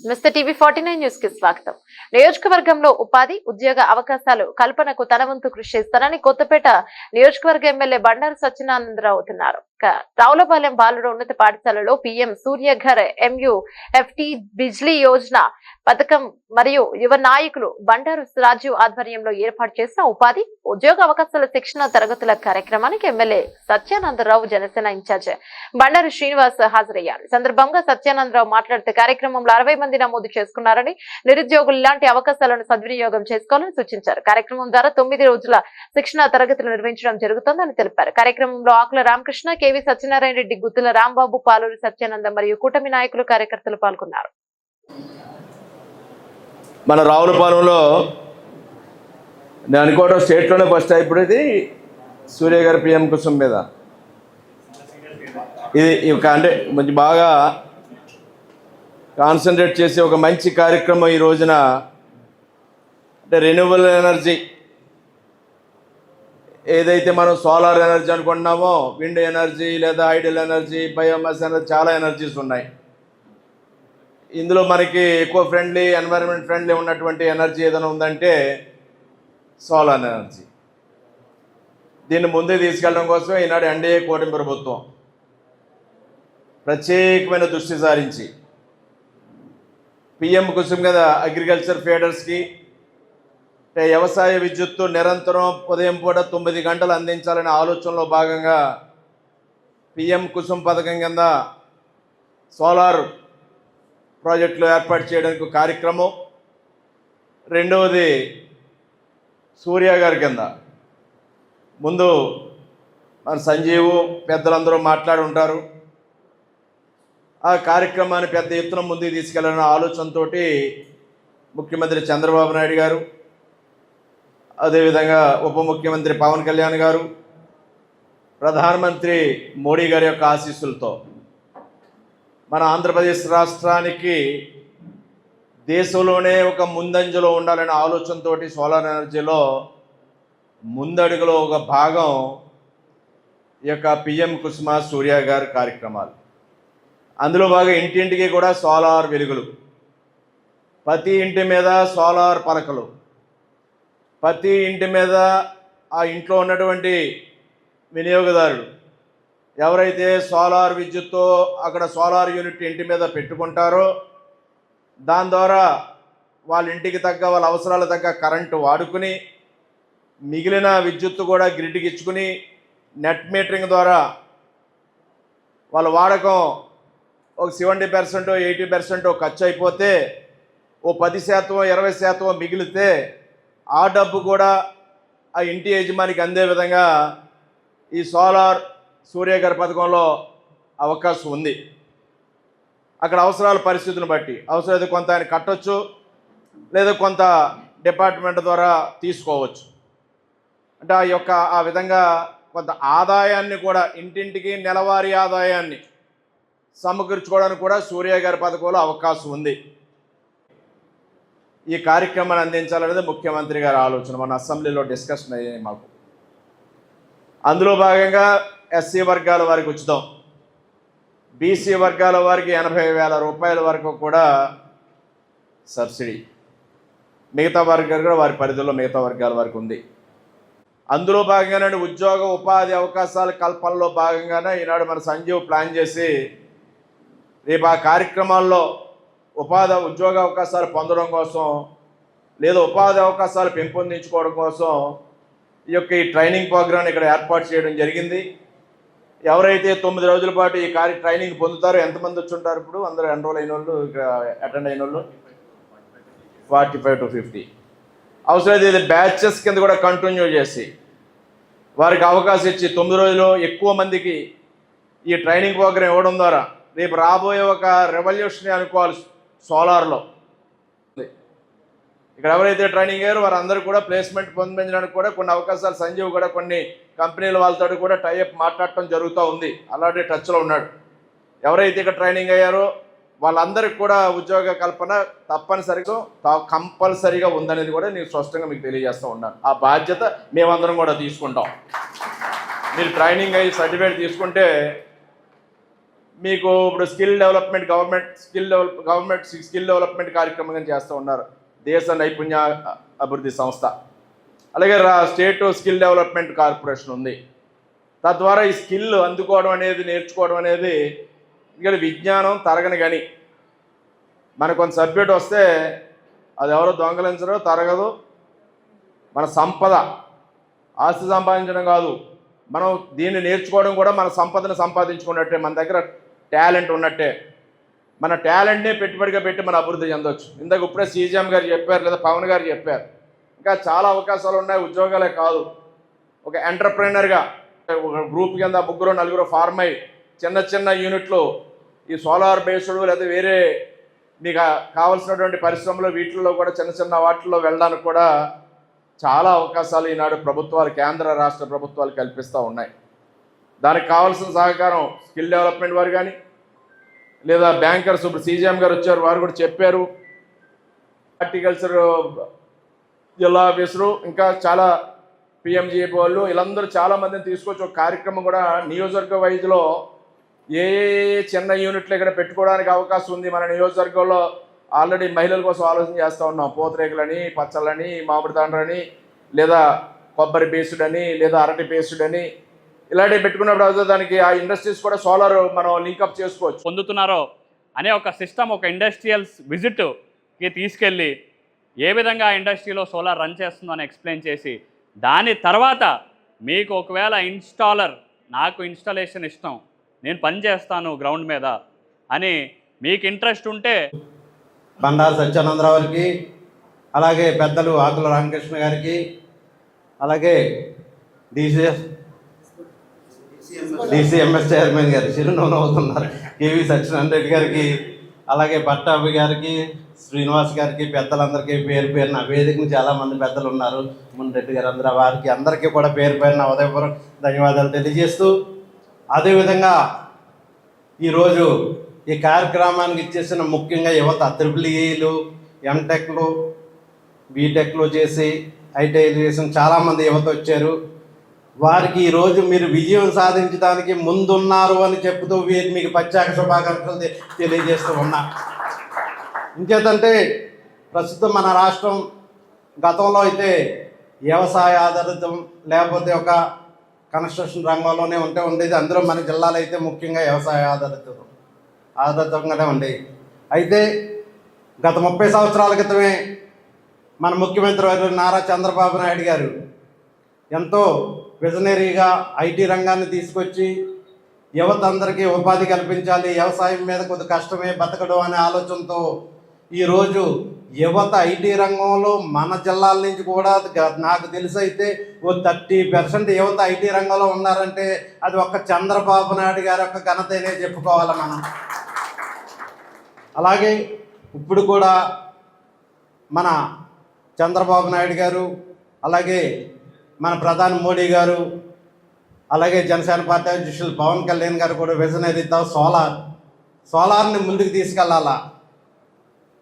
Mister TV forty nine న్యూస్కి స్వాగతం. నియోజకవర్గంలో ఉపాధి ఉద్యోగ అవకాశాలు కల్పనకు తన వంతు కృషి చేస్తానని కొత్తపేట నియోజకవర్గ ఎమ్మెల్యే బండారు సత్యనారాయణరావు అవుతున్నారు రావులపాలెం బాలుడు ఉన్నత పాఠశాలలో పిఎం సూర్యఘర్ ఎంయు ఎఫ్టి బిజ్లీ యోజన పథకం మరియు యువ నాయకులు బండారు రాజు ఆధ్వర్యంలో ఏర్పాటు చేసిన ఉపాధి ఉద్యోగ అవకాశాల శిక్షణ తరగతుల కార్యక్రమానికి ఎమ్మెల్యే సత్యానందరావు జనసేన ఇన్ఛార్జ్ బండారు శ్రీనివాస్ హాజరయ్యారు. సందర్భంగా సత్యానందరావు మాట్లాడుతూ కార్యక్రమంలో అరవై మంది నమోదు చేసుకున్నారని నిరుద్యోగులు ఇలాంటి అవకాశాలను సద్వినియోగం చేసుకోవాలని సూచించారు. కార్యక్రమం ద్వారా తొమ్మిది రోజుల శిక్షణ తరగతులు నిర్వహించడం జరుగుతోందని తెలిపారు. కార్యక్రమంలో ఆకుల రామకృష్ణ కేవీ సత్యనారాయణ రెడ్డి గుత్తుల రాంబాబు పాలూరి సత్యానంద మరియు కూటమి నాయకులు కార్యకర్తలు పాల్గొన్నారు. మన రావులపాలెంలో నేను అనుకోవడం స్టేట్లోనే ఫస్ట్ ఇప్పుడు ఇది సూర్య గారి పిఎం కుసం మీద. ఇది ఒక అంటే మంచి బాగా కాన్సన్ట్రేట్ చేసే ఒక మంచి కార్యక్రమం ఈ రోజున. అంటే రెన్యూవబుల్ ఎనర్జీ ఏదైతే మనం సోలార్ ఎనర్జీ అనుకుంటున్నామో విండ్ ఎనర్జీ లేదా ఐడల్ ఎనర్జీ బయోమాస్ ఎనర్జీ చాలా ఎనర్జీస్ ఉన్నాయి. ఇందులో మనకి ఎక్కువ ఫ్రెండ్లీ ఎన్వైరన్మెంట్ ఫ్రెండ్లీ ఉన్నటువంటి ఎనర్జీ ఏదైనా ఉందంటే సోలార్ ఎనర్జీ దీన్ని ముందే తీసుకెళ్ళడం కోసం ఈనాడు ఎన్డీఏ కూటమి ప్రభుత్వం ప్రత్యేకమైన దృష్టి సారించి పిఎం కుసుమ్ కదా అగ్రికల్చర్ ఫీడర్స్కి వ్యవసాయ విద్యుత్తు నిరంతరం ఉదయం పూట తొమ్మిది గంటలు అందించాలనే ఆలోచనలో భాగంగా పిఎం కుసుమ్ పథకం కింద సోలార్ ప్రాజెక్టులు ఏర్పాటు చేయడానికి ఒక కార్యక్రమం. రెండవది సూర్య గారి కింద. ముందు మన సంజీవు పెద్దలందరూ మాట్లాడి ఉంటారు. ఆ కార్యక్రమాన్ని పెద్ద ఎత్తున ముందుకు తీసుకెళ్ళాలన్న ఆలోచనతో ముఖ్యమంత్రి చంద్రబాబు నాయుడు గారు అదేవిధంగా ఉప ముఖ్యమంత్రి పవన్ కళ్యాణ్ గారు ప్రధానమంత్రి మోడీ గారి యొక్క ఆశీస్సులతో మన ఆంధ్రప్రదేశ్ రాష్ట్రానికి దేశంలోనే ఒక ముందంజలో ఉండాలనే ఆలోచనతో సోలార్ ఎనర్జీలో ముందడుగులో ఒక భాగం ఈ యొక్క పిఎం కుసుమ సూర్య గారి కార్యక్రమాలు. అందులో బాగా ఇంటింటికి కూడా సోలార్ వెలుగులు. ప్రతి ఇంటి మీద సోలార్ పలకలు. ప్రతి ఇంటి మీద ఆ ఇంట్లో ఉన్నటువంటి వినియోగదారుడు ఎవరైతే సోలార్ విద్యుత్తో అక్కడ సోలార్ యూనిట్ ఇంటి మీద పెట్టుకుంటారో దాని ద్వారా వాళ్ళ ఇంటికి తగ్గ వాళ్ళ అవసరాల తగ్గ కరెంటు వాడుకుని మిగిలిన విద్యుత్తు కూడా గ్రిడ్కి ఇచ్చుకుని నెట్ మీటరింగ్ ద్వారా వాళ్ళ వాడకం ఒక సెవెంటీ పర్సెంట్ ఎయిటీ పర్సెంట్ ఖర్చు అయిపోతే ఓ పది శాతం ఇరవై శాతం మిగిలితే ఆ డబ్బు కూడా ఆ ఇంటి యజమానికి అందే విధంగా ఈ సోలార్ సూర్యగారి పథకంలో అవకాశం ఉంది. అక్కడ అవసరాల పరిస్థితులను బట్టి అవసరం కొంత ఆయన కట్టొచ్చు లేదా కొంత డిపార్ట్మెంట్ ద్వారా తీసుకోవచ్చు. అంటే ఆ యొక్క ఆ విధంగా కొంత ఆదాయాన్ని కూడా ఇంటింటికి నెలవారీ ఆదాయాన్ని సమకూర్చుకోవడానికి కూడా సూర్య గారి పథకంలో అవకాశం ఉంది. ఈ కార్యక్రమాన్ని అందించాలనేది ముఖ్యమంత్రి గారి ఆలోచన. మన అసెంబ్లీలో డిస్కషన్ అయ్యాయి మాకు. అందులో భాగంగా ఎస్సీ వర్గాల వారికి ఉచితం. బీసీ వర్గాల వారికి ఎనభై వేల రూపాయల వరకు కూడా సబ్సిడీ. మిగతా వర్గాలు కూడా వారి పరిధిలో మిగతా వర్గాల వరకు ఉంది. అందులో భాగంగానే ఉద్యోగ ఉపాధి అవకాశాల కల్పనలో భాగంగానే ఈనాడు మన సంజీవ్ ప్లాన్ చేసి రేపు ఆ కార్యక్రమాల్లో ఉపాధి ఉద్యోగ అవకాశాలు పొందడం కోసం లేదా ఉపాధి అవకాశాలు పెంపొందించుకోవడం కోసం ఈ యొక్క ఈ ట్రైనింగ్ ప్రోగ్రాం ఇక్కడ ఏర్పాటు చేయడం జరిగింది. ఎవరైతే తొమ్మిది రోజుల పాటు ఈ కార్య ట్రైనింగ్ పొందుతారో ఎంతమంది వచ్చి ఉంటారు ఇప్పుడు? అందరూ ఎన్రోల్ అయిన వాళ్ళు ఇక్కడ అటెండ్ అయిన వాళ్ళు ఫార్టీ ఫైవ్ టు ఫిఫ్టీ అవసరమైతే ఇది బ్యాచెస్ కింద కూడా కంటిన్యూ చేసి వారికి అవకాశం ఇచ్చి తొమ్మిది రోజులు ఎక్కువ మందికి ఈ ట్రైనింగ్ ప్రోగ్రాం ఇవ్వడం ద్వారా రేపు రాబోయే ఒక రెవల్యూషన్ అనుకోవాలి సోలార్లో ఇక్కడ ఎవరైతే ట్రైనింగ్ అయ్యారో వారందరూ కూడా ప్లేస్మెంట్ పొందించడానికి కూడా కొన్ని అవకాశాలు సంజీవ్ కూడా కొన్ని కంపెనీల వాళ్ళతో కూడా టైఅప్ మాట్లాడటం జరుగుతూ ఉంది. అలాంటి టచ్లో ఉన్నాడు. ఎవరైతే ఇక్కడ ట్రైనింగ్ అయ్యారో వాళ్ళందరికీ కూడా ఉద్యోగ కల్పన తప్పనిసరిగా త- కంపల్సరిగా ఉందనేది కూడా నేను స్పష్టంగా మీకు తెలియజేస్తూ ఉన్నాను. ఆ బాధ్యత మేమందరం కూడా తీసుకుంటాం. మీరు ట్రైనింగ్ అయ్యి సర్టిఫికేట్ తీసుకుంటే మీకు ఇప్పుడు skill development government skill develop government skill development కార్యక్రమం చేస్తూ ఉన్నారు. దేశ నైపుణ్య అభివృద్ధి సంస్థ. అలాగే రా స్టేట్ స్కిల్ డెవలప్మెంట్ కార్పొరేషన్ ఉంది. తద్వారా ఈ స్కిల్ అందుకోవడం అనేది నేర్చుకోవడం అనేది ఇక్కడ విజ్ఞానం తరగని గని. మన కొంత సబ్జెక్ట్ వస్తే అది ఎవరో దొంగలించరు తరగదు. మన సంపద ఆస్తి సంపాదించడం కాదు. మనం దీన్ని నేర్చుకోవడం కూడా మన సంపదను సంపాదించుకున్నట్టే మన దగ్గర టాలెంట్ ఉన్నట్టే. మన టాలెంట్నే పెట్టుబడిగా పెట్టి మన అభివృద్ధి చెందొచ్చు. ఇందాక ఇప్పుడే సీజీఎం గారు చెప్పారు లేదా పవన్ గారు చెప్పారు. ఇంకా చాలా అవకాశాలు ఉన్నాయి ఉద్యోగాలే కాదు. ఒక ఎంటర్ప్రైనర్గా ఒక గ్రూప్ కింద ముగ్గురు నలుగురు ఫార్మ్ అయ్యి చిన్న చిన్న యూనిట్లు ఈ సోలార్ బేస్డ్ లేదా వేరే మీకు కావాల్సినటువంటి పరిశ్రమలు వీటిల్లో కూడా చిన్న చిన్న వాటిల్లో వెళ్ళడానికి కూడా చాలా అవకాశాలు ఈనాడు ప్రభుత్వాలు కేంద్ర రాష్ట్ర ప్రభుత్వాలు కల్పిస్తూ ఉన్నాయి. దానికి కావాల్సిన సహకారం స్కిల్ డెవలప్మెంట్ వారు కానీ లేదా బ్యాంకర్స్ ఇప్పుడు సీజీఎం గారు వచ్చారు వారు కూడా చెప్పారు. హార్టికల్చర్ జిల్లా ఆఫీసరు ఇంకా చాలా పిఎంజీఏపీ వాళ్ళు వీళ్ళందరూ చాలా మందిని తీసుకొచ్చి ఒక కార్యక్రమం కూడా నియోజకవర్గ వైద్యులో ఏ ఏ చిన్న యూనిట్లు ఇక్కడ పెట్టుకోవడానికి అవకాశం ఉంది మన నియోజకవర్గంలో ఆల్రెడీ మహిళల కోసం ఆలోచన చేస్తూ ఉన్నాం. పూతరేకులని పచ్చళ్ళని మామిడి తాండ్రని లేదా కొబ్బరి పేసుడని లేదా అరటి పేసుడని అని ఇలాంటివి పెట్టుకున్నప్పుడు అవుతుంది దానికి ఆ ఇండస్ట్రీస్ కూడా సోలార్ మనం లింకప్ చేసుకోవచ్చు. పొందుతున్నారో అనే ఒక సిస్టమ్ ఒక ఇండస్ట్రియల్స్ విజిట్కి తీసుకెళ్ళి ఏ విధంగా ఆ ఇండస్ట్రీలో సోలార్ రన్ చేస్తుందో అని ఎక్స్ప్లెయిన్ చేసి దాని తర్వాత మీకు ఒకవేళ ఇన్స్టాలర్ నాకు ఇన్స్టాలేషన్ ఇష్టం నేను పని చేస్తాను గ్రౌండ్ మీద అని మీకు ఇంట్రెస్ట్ ఉంటే బండారు సత్యానందరావు గారికి అలాగే పెద్దలు ఆకుల రామకృష్ణ గారికి అలాగే డీసీఎస్ డిసిఎంఎస్ చైర్మన్ గారు చిరునవ్వు అవుతున్నారు. కేవీ సత్యనారాయణ రెడ్డి గారికి అలాగే పట్టాభి గారికి శ్రీనివాస్ గారికి పెద్దలందరికీ పేరు పేరున వేదికను చాలామంది పెద్దలు ఉన్నారు మున్రెడ్డి గారు అందరూ వారికి అందరికీ కూడా పేరు పేరున ఉదయపూర్వక ధన్యవాదాలు తెలియజేస్తూ అదేవిధంగా ఈరోజు ఈ కార్యక్రమానికి ఇచ్చేసిన ముఖ్యంగా యువత త్రిపుల్ ఈలు ఎంటెక్లు బీటెక్లు చేసి ఐటీఐ చేసిన చాలామంది యువత వచ్చారు. వారికి ఈరోజు మీరు విజయం సాధించడానికి ముందున్నారు అని చెప్తూ వీరి మీకు ప్రత్యేక శుభాకాంక్షలు తెలియజేస్తూ ఉన్నా. ఇంకేతంటే ప్రస్తుతం మన రాష్ట్రం గతంలో అయితే వ్యవసాయ ఆధారితం లేకపోతే ఒక కన్స్ట్రక్షన్ రంగంలోనే ఉంటే ఉండేది. అందులో మన జిల్లాలో అయితే ముఖ్యంగా వ్యవసాయ ఆధారితం ఆధారితంగానే ఉండేవి అయితే గత ముప్పై సంవత్సరాల క్రితమే మన ముఖ్యమంత్రి వారు నారా చంద్రబాబు నాయుడు గారు ఎంతో విజనరీగా ఐటీ రంగాన్ని తీసుకొచ్చి యువత అందరికీ ఉపాధి కల్పించాలి వ్యవసాయం మీద కొద్ది కష్టమే బతకడం అనే ఆలోచనతో ఈరోజు యువత ఐటీ రంగంలో మన జిల్లాల నుంచి కూడా నాకు తెలిసి అయితే ఓ థర్టీ పర్సెంట్ యువత ఐటీ రంగంలో ఉన్నారంటే అది ఒక్క చంద్రబాబు నాయుడు గారి యొక్క ఘనతనే చెప్పుకోవాలి మనం. అలాగే ఇప్పుడు కూడా మన చంద్రబాబు నాయుడు గారు అలాగే మన ప్రధాని మోడీ గారు అలాగే జనసేన పార్టీ అధ్యక్షులు పవన్ కళ్యాణ్ గారు కూడా విజన్ విజనరీతో సోలార్. సోలార్ని ముందుకు తీసుకెళ్ళాలా?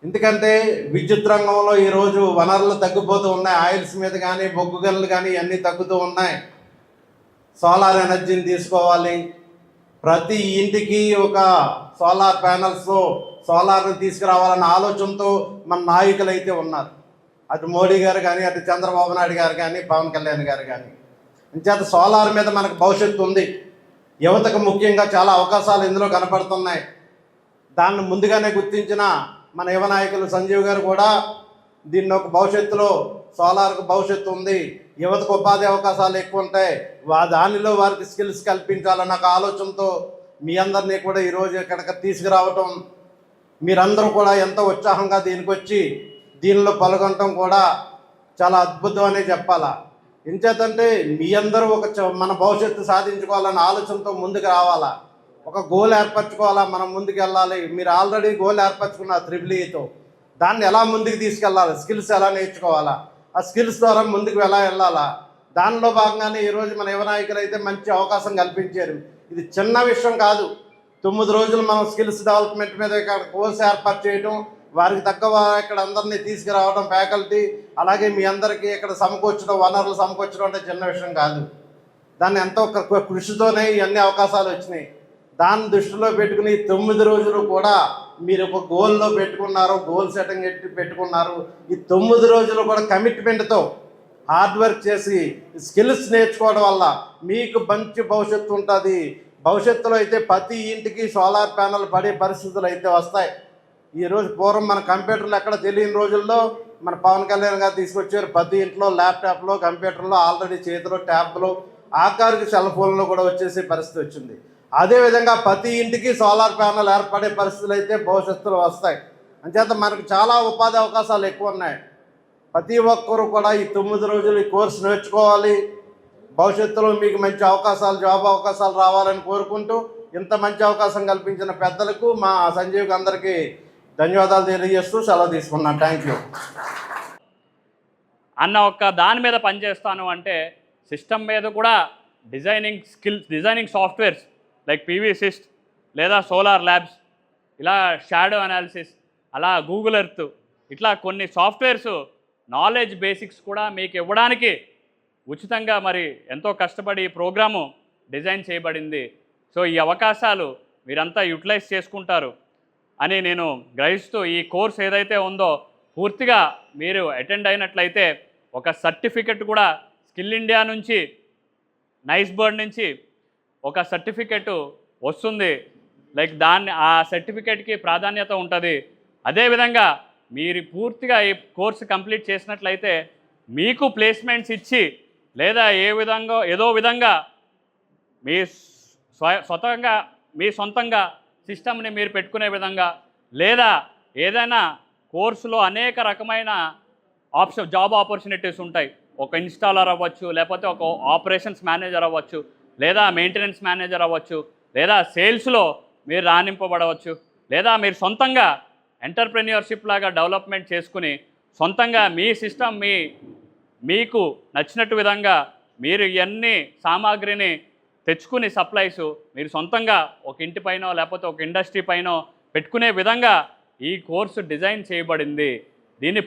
ఎందుకంటే విద్యుత్ రంగంలో ఈరోజు వనరులు తగ్గిపోతూ ఉన్నాయి ఆయిల్స్ మీద కానీ బొగ్గు గనులు కానీ ఇవన్నీ తగ్గుతూ ఉన్నాయి. సోలార్ ఎనర్జీని తీసుకోవాలి. ప్రతి ఇంటికి ఒక సోలార్ ప్యానల్స్ సోలార్ని తీసుకురావాలన్న ఆలోచనతో మన నాయకులు అయితే ఉన్నారు. అటు మోడీ గారు కానీ అటు చంద్రబాబు నాయుడు గారు కానీ పవన్ కళ్యాణ్ గారు కానీ. ఇంచేత సోలార్ మీద మనకు భవిష్యత్తు ఉంది. యువతకు ముఖ్యంగా చాలా అవకాశాలు ఇందులో కనపడుతున్నాయి. దాన్ని ముందుగానే గుర్తించిన మన యువ నాయకులు సంజీవ్ గారు కూడా దీన్ని ఒక భవిష్యత్తులో సోలార్కు భవిష్యత్తు ఉంది. యువతకు ఉపాధి అవకాశాలు ఎక్కువ ఉంటాయి. వా దానిలో వారికి స్కిల్స్ కల్పించాలన్న ఒక ఆలోచనతో మీ అందరినీ కూడా ఈరోజు ఇక్కడికి తీసుకురావటం మీరందరూ కూడా ఎంతో ఉత్సాహంగా దీనికి వచ్చి దీనిలో పాల్గొనటం కూడా చాలా అద్భుతం అనే చెప్పాలా? ఎంచేతంటే మీ అందరూ ఒక చ- మన భవిష్యత్తు సాధించుకోవాలన్న ఆలోచనతో ముందుకు రావాలా? ఒక గోల్ ఏర్పరచుకోవాలా? మనం ముందుకు వెళ్ళాలి. మీరు ఆల్రెడీ గోల్ ఏర్పరచుకున్నారు త్రిబుల్ ఈతో. దాన్ని ఎలా ముందుకు తీసుకెళ్ళాలి? స్కిల్స్ ఎలా నేర్చుకోవాలా? ఆ స్కిల్స్ ద్వారా ముందుకు ఎలా వెళ్ళాలా? దానిలో భాగంగానే ఈరోజు మన యువ నాయకులు అయితే మంచి అవకాశం కల్పించారు. ఇది చిన్న విషయం కాదు. తొమ్మిది రోజులు మనం స్కిల్స్ డెవలప్మెంట్ మీద కోర్స్ ఏర్పాటు చేయడం వారికి తగ్గ ఇక్కడ అందరినీ తీసుకురావడం ఫ్యాకల్టీ అలాగే మీ అందరికీ ఇక్కడ సమకూర్చడం వనరులు సమకూర్చడం అంటే చిన్న విషయం కాదు. దాన్ని ఎంతో కృషితోనే ఇవన్నీ అవకాశాలు వచ్చినాయి. దాన్ని దృష్టిలో పెట్టుకుని తొమ్మిది రోజులు కూడా మీరు ఒక గోల్లో పెట్టుకున్నారు గోల్ సెటింగ్ ఎట్టి పెట్టుకున్నారు. ఈ తొమ్మిది రోజులు కూడా కమిట్మెంట్తో హార్డ్ వర్క్ చేసి స్కిల్స్ నేర్చుకోవడం వల్ల మీకు మంచి భవిష్యత్తు ఉంటుంది. భవిష్యత్తులో అయితే ప్రతి ఇంటికి సోలార్ ప్యానల్ పడే పరిస్థితులు అయితే వస్తాయి. ఈరోజు పూర్వం మన కంప్యూటర్లు ఎక్కడ తెలియని రోజుల్లో మన పవన్ కళ్యాణ్ గారు తీసుకొచ్చారు. ప్రతి ఇంట్లో ల్యాప్టాప్లో కంప్యూటర్లో ఆల్రెడీ చేతిలో ట్యాబ్లో ఆఖరికి సెల్ ఫోన్లో కూడా వచ్చేసే పరిస్థితి వచ్చింది. అదేవిధంగా ప్రతి ఇంటికి సోలార్ ప్యానల్ ఏర్పడే పరిస్థితులు అయితే భవిష్యత్తులో వస్తాయి. అంచేత మనకు చాలా ఉపాధి అవకాశాలు ఎక్కువ ఉన్నాయి. ప్రతి ఒక్కరూ కూడా ఈ తొమ్మిది రోజులు ఈ కోర్సు నేర్చుకోవాలి. భవిష్యత్తులో మీకు మంచి అవకాశాలు జాబ్ అవకాశాలు రావాలని కోరుకుంటూ ఇంత మంచి అవకాశం కల్పించిన పెద్దలకు మా సంజీవ్కి అందరికీ ధన్యవాదాలు తెలియజేస్తూ సెలవు తీసుకున్నాను. థ్యాంక్ యూ అన్న ఒక్క దాని మీద పనిచేస్తాను అంటే సిస్టమ్ మీద కూడా designing skills designing softwares like PVsyst లేదా సోలార్ ల్యాబ్స్ ఇలా షాడో అనాలిసిస్ అలా గూగుల్ ఎర్త్ ఇట్లా కొన్ని సాఫ్ట్వేర్స్ నాలెడ్జ్ బేసిక్స్ కూడా మీకు ఇవ్వడానికి ఉచితంగా మరి ఎంతో కష్టపడి ఈ ప్రోగ్రాము డిజైన్ చేయబడింది. సో ఈ అవకాశాలు మీరంతా యూటిలైజ్ చేసుకుంటారు. అని నేను గ్రహిస్తూ ఈ కోర్స్ ఏదైతే ఉందో పూర్తిగా మీరు అటెండ్ అయినట్లయితే ఒక సర్టిఫికెట్ కూడా స్కిల్ ఇండియా నుంచి నైస్ బర్డ్ నుంచి ఒక సర్టిఫికెట్ వస్తుంది. లైక్ దాన్ని ఆ సర్టిఫికెట్కి ప్రాధాన్యత ఉంటుంది. అదేవిధంగా మీరు పూర్తిగా ఈ కోర్సు కంప్లీట్ చేసినట్లయితే మీకు ప్లేస్మెంట్స్ ఇచ్చి లేదా ఏ విధంగా ఏదో విధంగా మీ స్వ స్వతంగా మీ సొంతంగా సిస్టమ్ని మీరు పెట్టుకునే విధంగా లేదా ఏదైనా కోర్సులో అనేక రకమైన ఆప్షన్ జాబ్ ఆపర్చునిటీస్ ఉంటాయి. ఒక ఇన్స్టాలర్ అవ్వచ్చు లేకపోతే ఒక ఆపరేషన్స్ మేనేజర్ అవ్వచ్చు లేదా మెయింటెనెన్స్ మేనేజర్ అవ్వచ్చు లేదా సేల్స్లో మీరు రాణింపబడవచ్చు లేదా మీరు సొంతంగా ఎంటర్ప్రెన్యూర్షిప్ లాగా డెవలప్మెంట్ చేసుకుని సొంతంగా మీ సిస్టమ్ మీ మీకు నచ్చినట్టు విధంగా మీరు ఇవన్నీ సామాగ్రిని తెచ్చుకుని సప్లైస్ మీరు సొంతంగా ఒక ఇంటి పైన లేకపోతే ఒక ఇండస్ట్రీ పైన పెట్టుకునే విధంగా ఈ కోర్సు డిజైన్ చేయబడింది. దీన్ని